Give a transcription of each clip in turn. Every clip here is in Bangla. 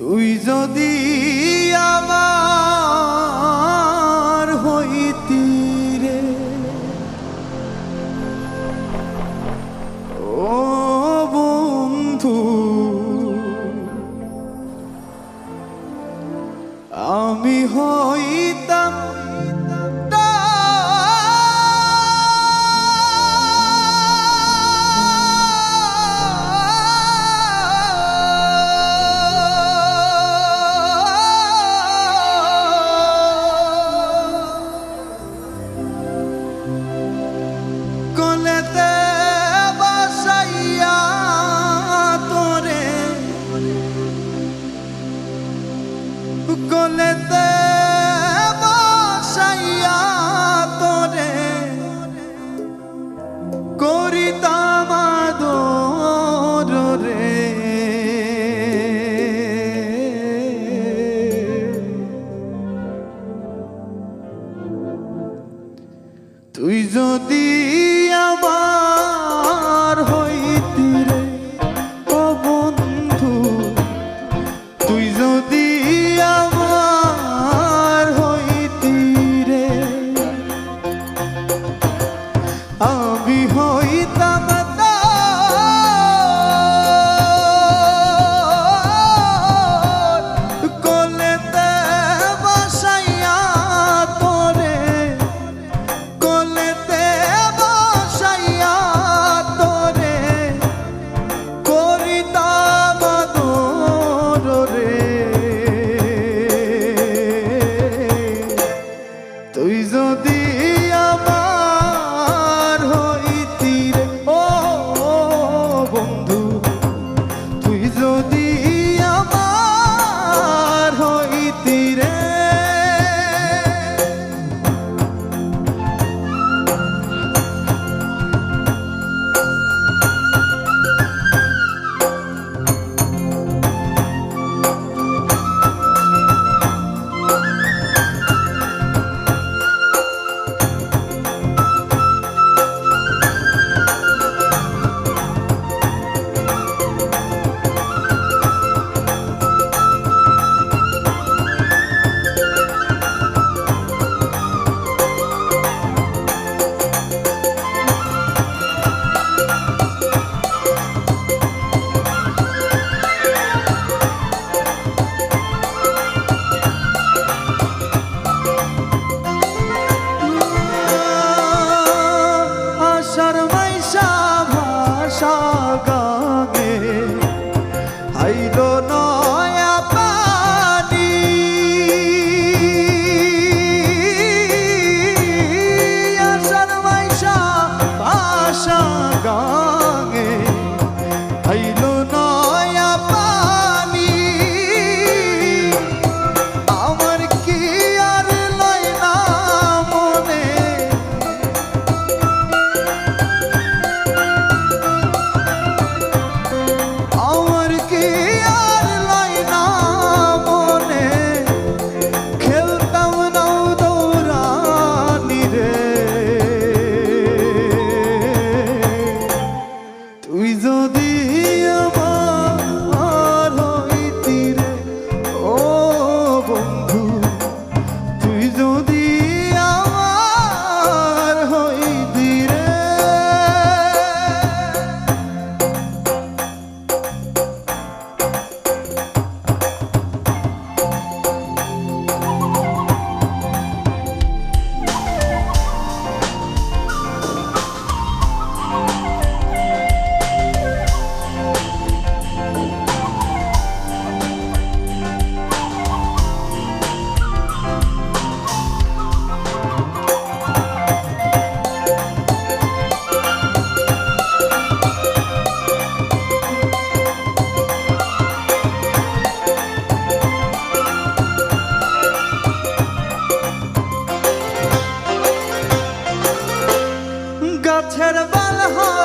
তুই যদি আমার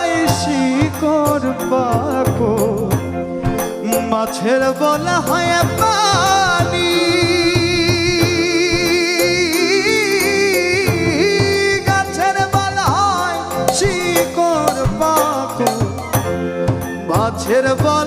যায় শিকর পাকো। মাছের বলা হয় পানি। গাছের বলা হয় শিকর পাকো। মাছের বলা